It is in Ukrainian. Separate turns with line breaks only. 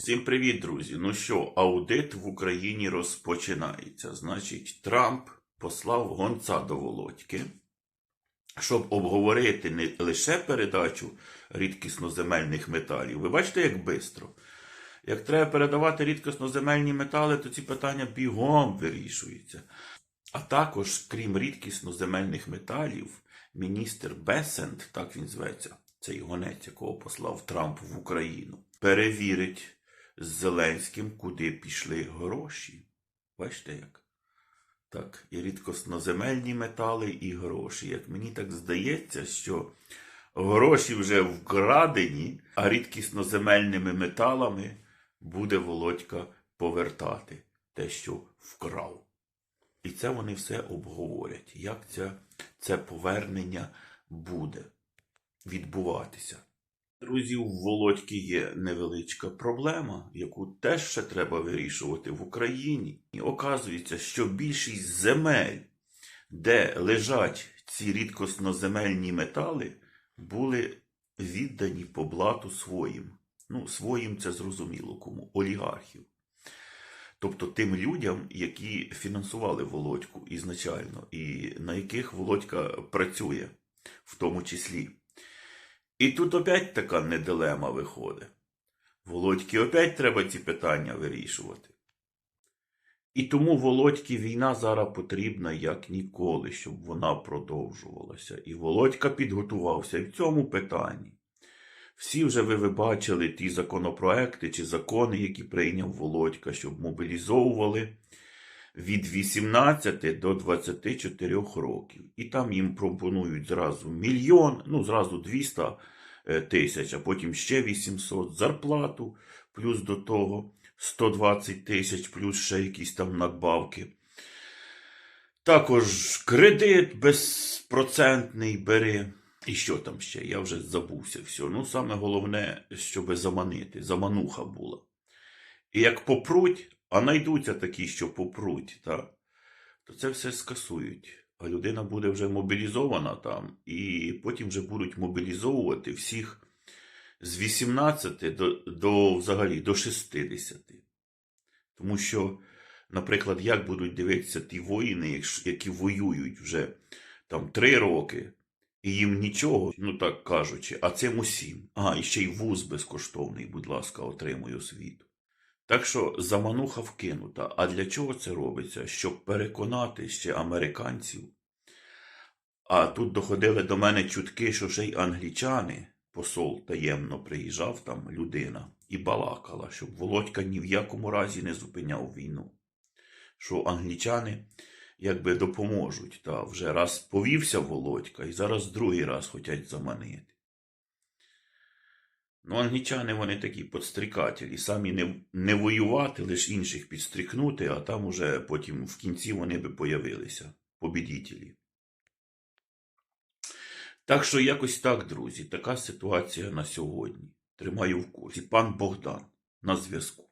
Всім привіт, друзі! Ну що, аудит в Україні розпочинається. Значить, Трамп послав гонца до Володьки, щоб обговорити не лише передачу рідкісноземельних металів. Ви бачите, як швидко. Як треба передавати рідкісноземельні метали, то ці питання бігом вирішуються. А також, крім рідкісноземельних металів, міністр Бесент, так він зветься, цей гонець, якого послав Трамп в Україну, перевірить з Зеленським, куди пішли гроші. Бачите як? Так, і рідкосноземельні метали, і гроші. Як мені так здається, що гроші вже вкрадені, а рідкісноземельними металами буде Володька повертати те, що вкрав. І це вони все обговорять, як це, це повернення буде відбуватися. Друзі, у Володьки є невеличка проблема, яку теж ще треба вирішувати в Україні. І оказується, що більшість земель, де лежать ці рідкосноземельні метали, були віддані по блату своїм. Ну, своїм це зрозуміло кому, олігархів. Тобто тим людям, які фінансували Володьку ізначально, і на яких Володька працює, в тому числі. І тут опять така недилема виходить. Володьки опять треба ці питання вирішувати. І тому Володьки війна зараз потрібна як ніколи, щоб вона продовжувалася. І Володька підготувався в цьому питанні. Всі вже ви бачили ті законопроекти чи закони, які прийняв Володька, щоб мобілізовували від 18 до 24 років. І там їм пропонують зразу мільйон, ну зразу 200 е, тисяч, а потім ще 800 зарплату, плюс до того 120 тисяч, плюс ще якісь там надбавки. Також кредит безпроцентний бери. І що там ще? Я вже забувся все. Ну, саме головне, щоб заманити, замануха була. І як попруть, а найдуться такі, що попруть, та, то це все скасують. А людина буде вже мобілізована там, і потім вже будуть мобілізовувати всіх з 18 до, до взагалі до 60. Тому що, наприклад, як будуть дивитися ті воїни, які воюють вже там 3 роки, і їм нічого, ну так кажучи, а цим усім. А, і ще й вуз безкоштовний, будь ласка, отримуй освіту. Так що замануха вкинута. А для чого це робиться? Щоб переконати ще американців. А тут доходили до мене чутки, що ще й англічани, посол таємно приїжджав там людина і балакала, щоб Володька ні в якому разі не зупиняв війну. Що англічани якби допоможуть. Та вже раз повівся Володька, і зараз другий раз хочуть заманити. Ну, англічани вони такі подстрікателі, самі не, не воювати, лише інших підстрікнути, а там уже потім в кінці вони би появилися, побідітелі. Так що якось так, друзі, така ситуація на сьогодні. Тримаю в курсі. Пан Богдан на зв'язку.